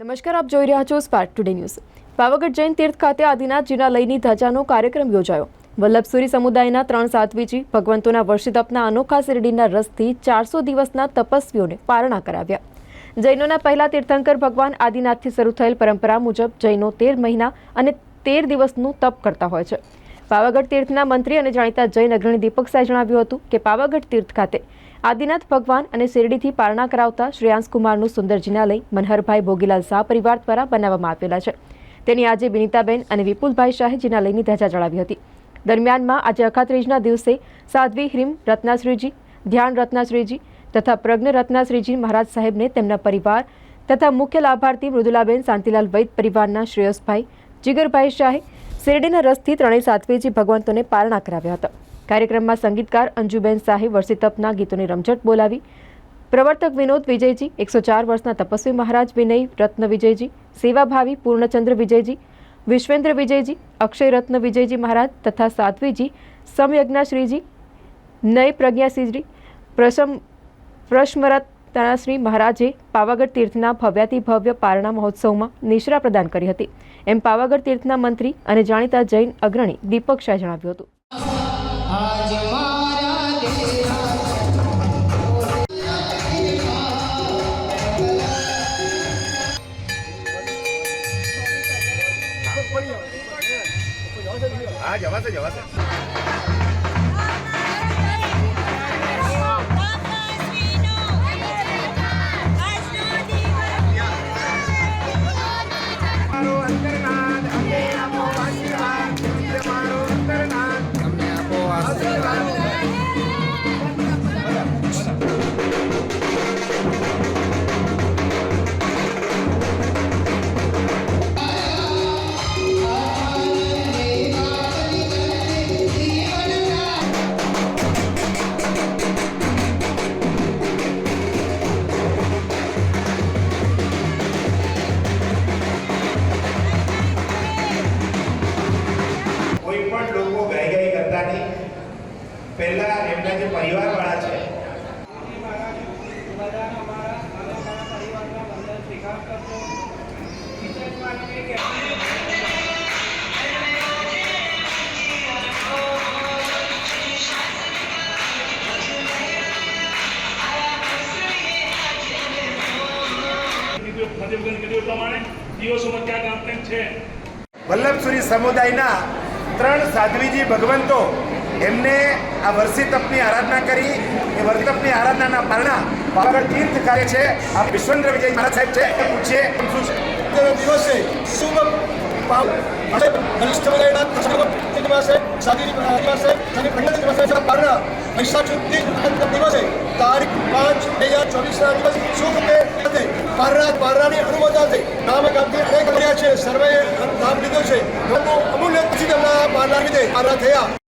નમસ્કાર, આપ જોઈ રહ્યા છો spark today news Pavagadh Jain તીર્થ ખાતે આદિનાથ લઈની ધજાનો કાર્યક્રમ યોજાયો. વલ્લભસુરી સમુદાયના ત્રણ સાધ્વીજી ભગવંતોના વર્ષિતપના અનોખા શિરડીના રસથી ચારસો દિવસના તપસ્વીઓને પારણા કરાવ્યા. જૈનોના પહેલા તીર્થંકર ભગવાન આદિનાથથી શરૂ થયેલ પરંપરા મુજબ જૈનો તેર મહિના અને તેર દિવસનું તપ કરતા હોય છે. પાવાગઢ તીર્થના મંત્રી અને જાણીતા જૈન અગ્રણી દીપક શાહે જણાવ્યું હતું કે પાવાગઢ તીર્થ ખાતે આદિનાથ ભગવાન અને શિરડીથી પારણા કરાવતા શ્રેયાંશ કુમારનું સુંદર જિનાલય મનહરભાઈ ભોગીલાલ શાહ પરિવાર દ્વારા બનાવવામાં આવેલા છે. તેની આજે બિનિતાબેન અને વિપુલભાઈ શાહે જિનાલયની ધજા ચડાવી હતી. દરમિયાનમાં આજે અખાત્રીજના દિવસે સાધ્વી હિમ રત્નાશ્રીજી, ધ્યાન રત્નાશ્રીજી તથા પ્રજ્ઞ રત્નાશ્રીજી મહારાજ સાહેબને તેમના પરિવાર તથા મુખ્ય લાભાર્થી મૃદુલાબેન શાંતિલાલ વૈદ પરિવારના શ્રેયસભાઈ જીગરભાઈ શાહે શેરડીના રસથી ત્રણેય સાધ્વીજી ભગવંતોને પારણા કરાવ્યા હતા. કાર્યક્રમમાં સંગીતકાર અંજુબેન શાહે વર્ષિતપના ગીતોની રમઝટ બોલાવી. પ્રવર્તક વિનોદ વિજયજી, એકસો ચાર વર્ષના તપસ્વી મહારાજ વિનય, રત્ન વિજયજી, સેવાભાવી પૂર્ણચંદ્ર વિજયજી, વિશ્વેન્દ્ર વિજયજી, અક્ષય રત્ન વિજયજી મહારાજ તથા સાધ્વીજી, સમયજ્ઞાશ્રીજી નય પ્રજ્ઞાશ્રીજી પ્રશમ પ્રશ્મરત તાણાશ્રી મહારાજે પાવાગઢ તીર્થના ભવ્યાતિ ભવ્ય પારણા મહોત્સવમાં નિશ્રા પ્રદાન કરી હતી. એમ પાવાગઢ તીર્થના મંત્રી અને જાણીતા જૈન અગ્રણી દીપક શાહે જણાવ્યું હતું. જવાશે જવાશે પહેલા એમના જે પરિવારવાળા છે. વલ્લભસુરી સમુદાયના ત્રણ સાધ્વીજી ભગવંતો એમને આ વર્ષી તપની આરાધના કરી. એ વર્ષી તપની આરાધનાના પારણા પાવાગઢ તીર્થ કરે છે. આ વિશ્વેન્દ્ર વિજય મહારાજ સાહેબ છે એ પૂછીએ. શું છે? દિવસે શુભ પાવ દિવસે સાદી દિવસે અને પંડિત દિવસે સુધી દિવસે તારીખ પાંચ બે હજાર ચોવીસના દિવસ શુભ કે સાથે પારણા પારણાની અનુમોદનથી નામ છે સર્વે નામ લીધું છે. અમૂલ્ય પછી તેમના પારણા લીધે પારણા થયા.